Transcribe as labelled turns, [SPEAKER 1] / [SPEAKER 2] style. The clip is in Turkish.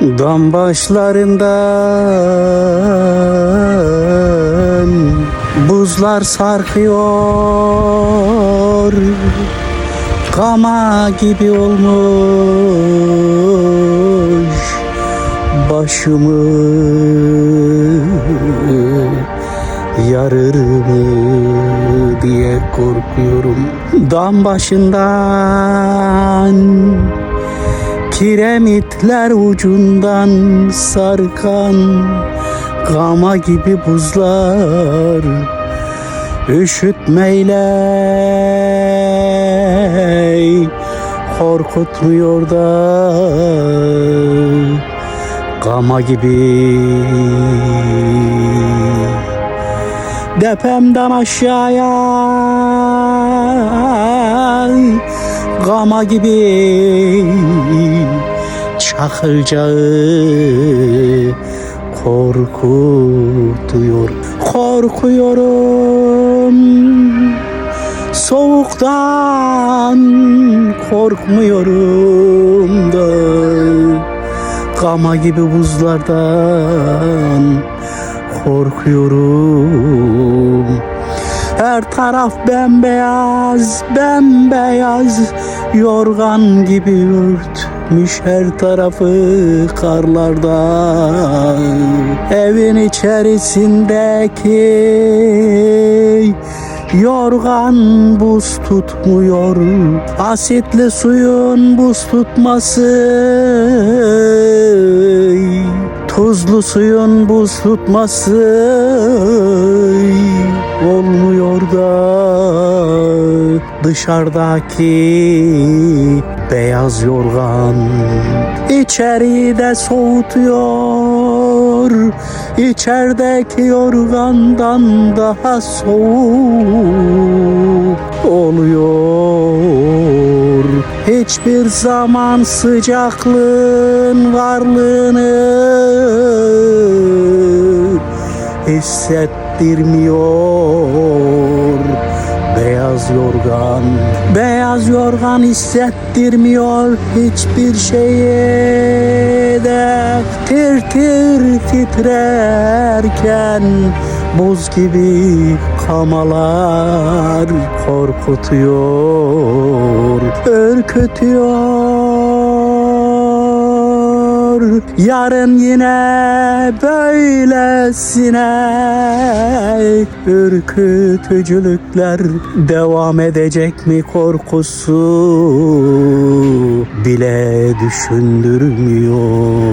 [SPEAKER 1] Dam başlarından buzlar sarkıyor Kama gibi olmuş başımı yarır mı diye korkuyorum. Dam başından Kiremitler ucundan sarkan Kama gibi buzlar Üşütmeyle Korkutmuyor da Kama gibi. Depemden aşağıya Gama gibi çakılacağı korkutuyor. Korkuyorum. Soğuktan korkmuyorum da. Kama gibi buzlardan korkuyorum her taraf bembeyaz, bembeyaz. Yorgan gibi örtmüş her tarafı karlardan Evin içerisindeki Yorgan buz tutmuyor. Asitli suyun buz tutması. Tuzlu suyun buz tutması olmuyor da dışarıdaki beyaz yorgan içeride soğutuyor. İçerideki yorgandan daha soğuk oluyor. Hiçbir zaman sıcaklığın varlığını hissettirmiyor. Beyaz yorgan Beyaz yorgan hissettirmiyor. Hiçbir şeye de Tir tir titrerken Buz gibi kamalar korkutuyor Ürkütüyor Yarın yine böylesine ürkütücülükler devam edecek mi korkusu bile düşündürmüyor.